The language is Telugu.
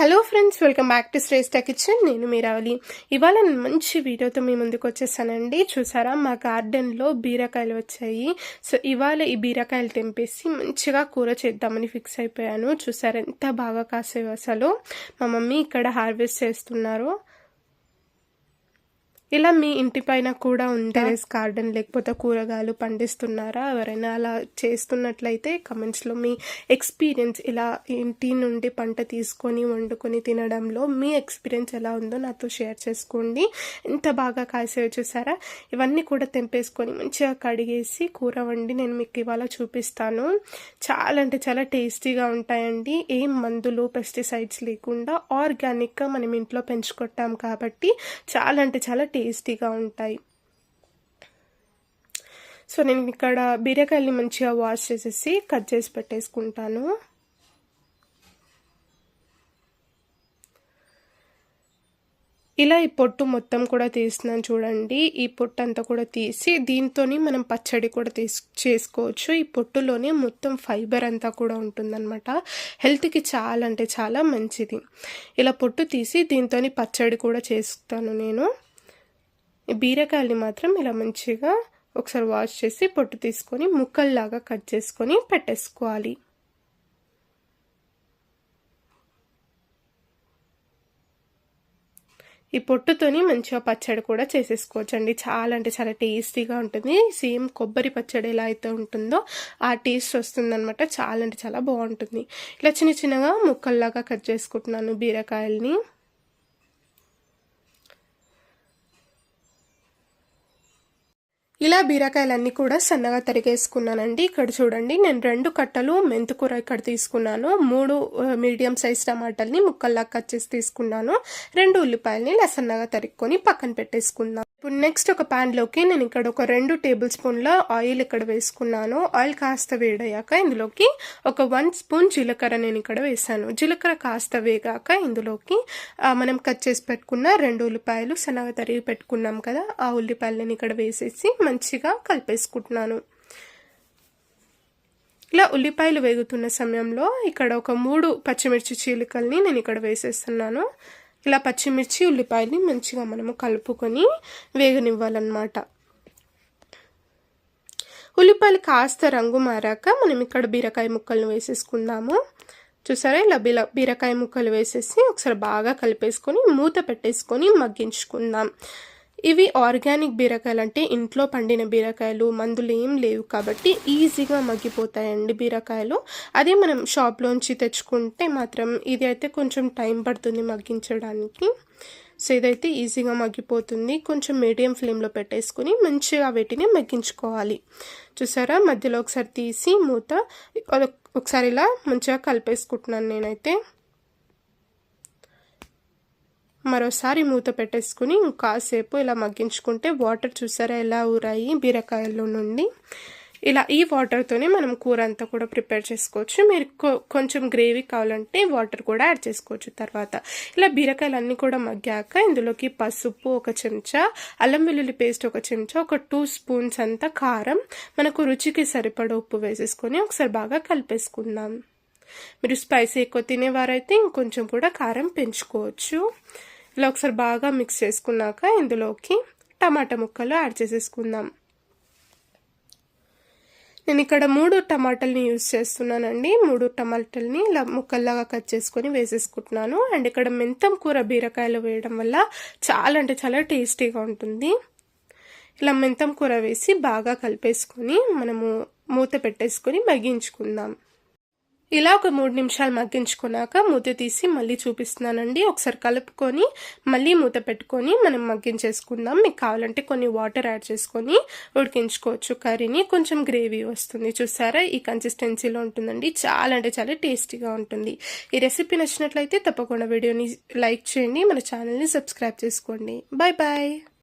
Hello friends welcome back to Shreshta kitchen నేను మీరావలి ఇవాళ నేను మంచి వీడియోతో మీ ముందుకు వచ్చేసానండి. చూసారా? మా గార్డెన్లో బీరకాయలు వచ్చాయి. సో ఇవాళ ఈ బీరకాయలు తెంపేసి మంచిగా కూర చేద్దామని ఫిక్స్ అయిపోయాను. చూసారా? ఎంత బాగా కాసేవి అసలు. మా మమ్మీ ఇక్కడ హార్వెస్ట్ చేస్తున్నారు. ఇలా మీ ఇంటి పైన కూడా టెరెస్ గార్డెన్ లేకపోతే కూరగాయలు పండిస్తున్నారా? ఎవరైనా అలా చేస్తున్నట్లయితే కమెంట్స్లో మీ ఎక్స్పీరియన్స్ ఇలా ఇంటి నుండి పంట తీసుకొని వండుకొని తినడంలో మీ ఎక్స్పీరియన్స్ ఎలా ఉందో నాతో షేర్ చేసుకోండి. ఎంత బాగా కాసేవి చూసారా? ఇవన్నీ కూడా తెంపేసుకొని మంచిగా కడిగేసి కూర వండి నేను మీకు ఇవాళ చూపిస్తాను. చాలా అంటే చాలా టేస్టీగా ఉంటాయండి. ఏం మందులు పెస్టిసైడ్స్ లేకుండా ఆర్గానిక్గా మనం ఇంట్లో పెంచుకుంటాం కాబట్టి చాలా అంటే చాలా టేస్టీగా ఉంటాయి. సో నేను ఇక్కడ బీరకాయల్ని మంచిగా వాష్ చేసేసి కట్ చేసి పెట్టేసుకుంటాను. ఇలా ఈ పొట్టు మొత్తం కూడా తీస్తున్నాను చూడండి. ఈ పొట్టు అంతా కూడా తీసి దీంతో మనం పచ్చడి కూడా తీసు చేసుకోవచ్చు. ఈ పొట్టులోనే మొత్తం ఫైబర్ అంతా కూడా ఉంటుందన్నమాట. హెల్త్కి చాలా అంటే చాలా మంచిది. ఇలా పొట్టు తీసి దీంతో పచ్చడి కూడా చేస్తాను నేను. బీరకాయల్ని మాత్రం ఇలా మంచిగా ఒకసారి వాష్ చేసి పొట్టు తీసుకొని ముక్కల్లాగా కట్ చేసుకొని పెట్టేసుకోవాలి. ఈ పొట్టుతోని మంచిగా పచ్చడి కూడా చేసేసుకోవచ్చు అండి చాలా అంటే చాలా టేస్టీగా ఉంటుంది. సేమ్ కొబ్బరి పచ్చడి ఎలా అయితే ఉంటుందో ఆ టేస్ట్ వస్తుందన్నమాట. చాలా అంటే చాలా బాగుంటుంది. ఇలా చిన్న చిన్నగా ముక్కల్లాగా కట్ చేసుకుంటున్నాను బీరకాయల్ని. ఇలా బీరకాయలన్నీ కూడా సన్నగా తరిగేసుకున్నానండి. ఇక్కడ చూడండి నేను రెండు కట్టలు మెంతుకూర ఇక్కడ తీసుకున్నాను. మూడు మీడియం సైజ్ టమాటాలని ముక్కల్లా కట్ చేసి తీసుకున్నాను. రెండు ఉల్లిపాయలని ఇలా సన్నగా తరుక్కొని పక్కన పెట్టేసుకున్నాను ఇప్పుడు నెక్స్ట్ ఒక ప్యాన్లోకి నేను ఇక్కడ ఒక రెండు టేబుల్ స్పూన్ల ఆయిల్ ఇక్కడ వేసుకున్నాను. ఆయిల్ కాస్త వేడయ్యాక ఇందులోకి ఒక వన్ స్పూన్ జీలకర్ర నేను ఇక్కడ వేసాను. జీలకర్ర కాస్త వేగాక ఇందులోకి మనం కట్ చేసి పెట్టుకున్న రెండు ఉల్లిపాయలు సన్నగా తరిగి పెట్టుకున్నాం కదా ఆ ఉల్లిపాయలు నేను ఇక్కడ వేసేసి మంచిగా కలిపేసుకుంటున్నాను. ఇలా ఉల్లిపాయలు వేగుతున్న సమయంలో ఇక్కడ ఒక మూడు పచ్చిమిర్చి చీలికల్ని నేను ఇక్కడ వేసేస్తున్నాను. ఇలా పచ్చిమిర్చి ఉల్లిపాయని మంచిగా మనము కలుపుకొని వేగనివ్వాలన్నమాట. ఉల్లిపాయలు కాస్త రంగు మారాక మనం ఇక్కడ బీరకాయ ముక్కలను వేసేసుకుందాము. చూసారా? ఇలా బీర బీరకాయ ముక్కలు వేసేసి ఒకసారి బాగా కలిపేసుకొని మూత పెట్టేసుకొని మగ్గించుకుందాం. ఇవి ఆర్గానిక్ బీరకాయలు అంటే ఇంట్లో పండిన బీరకాయలు మందులు ఏం లేవు కాబట్టి ఈజీగా మగ్గిపోతాయండి బీరకాయలు. అదే మనం షాప్లోంచి తెచ్చుకుంటే మాత్రం ఇది అయితే కొంచెం టైం పడుతుంది మగ్గించడానికి. సో ఇదైతే ఈజీగా మగ్గిపోతుంది. కొంచెం మీడియం ఫ్లేమ్లో పెట్టేసుకుని మంచిగా వీటిని మగ్గించుకోవాలి. చూసారా? మధ్యలో ఒకసారి తీసి మూత ఒకసారి ఇలా మంచిగా కలిపేసుకుంటున్నాను నేనైతే. మరోసారి మూత పెట్టేసుకుని కాసేపు ఇలా మగ్గించుకుంటే వాటర్ చూసారా ఎలా ఊరాయి? బీరకాయల్లో నుండి. ఇలా ఈ వాటర్తోనే మనం కూర అంతా కూడా ప్రిపేర్ చేసుకోవచ్చు. మీరు కొంచెం గ్రేవీ కావాలంటే వాటర్ కూడా యాడ్ చేసుకోవచ్చు తర్వాత. ఇలా బీరకాయలు అన్నీ కూడా మగ్గాక ఇందులోకి పసుపు ఒక చెంచా అల్లం వెల్లుల్లి పేస్ట్ ఒక చెంచా ఒక టూ స్పూన్స్ అంతా కారం మనకు రుచికి సరిపడ ఉప్పు వేసేసుకొని ఒకసారి బాగా కలిపేసుకుందాం. మీరు స్పైసీ ఎక్కువ తినేవారైతే ఇంకొంచెం కూడా కారం పెంచుకోవచ్చు. ఇలా ఒకసారి బాగా మిక్స్ చేసుకున్నాక ఇందులోకి టమాటా ముక్కలు యాడ్ చేసేసుకుందాం. నేను ఇక్కడ మూడు టమాటాలని యూజ్ చేస్తున్నానండి. మూడు టమాటాలని ఇలా ముక్కల్లాగా కట్ చేసుకొని వేసేసుకుంటున్నాను. అండ్ ఇక్కడ మెంతం కూర బీరకాయలు వేయడం వల్ల చాలా అంటే చాలా టేస్టీగా ఉంటుంది. ఇలా మెంతం కూర వేసి బాగా కలిపేసుకొని మనము మూత పెట్టేసుకొని మగ్గించుకుందాం. ఇలా ఒక మూడు నిమిషాలు మగ్గించుకున్నాక మూత తీసి మళ్ళీ చూపిస్తున్నానండి. ఒకసారి కలుపుకొని మళ్ళీ మూత పెట్టుకొని మనం మగ్గించేసుకుందాం. మీకు కావాలంటే కొన్ని వాటర్ యాడ్ చేసుకొని ఉడికించుకోవచ్చు. కర్రీని కొంచెం గ్రేవీ వస్తుంది. చూసారా? ఈ కన్సిస్టెన్సీలో ఉంటుందండి. చాలా అంటే చాలా టేస్టీగా ఉంటుంది. ఈ రెసిపీ నచ్చినట్లయితే తప్పకుండా వీడియోని లైక్ చేయండి. మన ఛానల్ని సబ్స్క్రైబ్ చేసుకోండి. Bye bye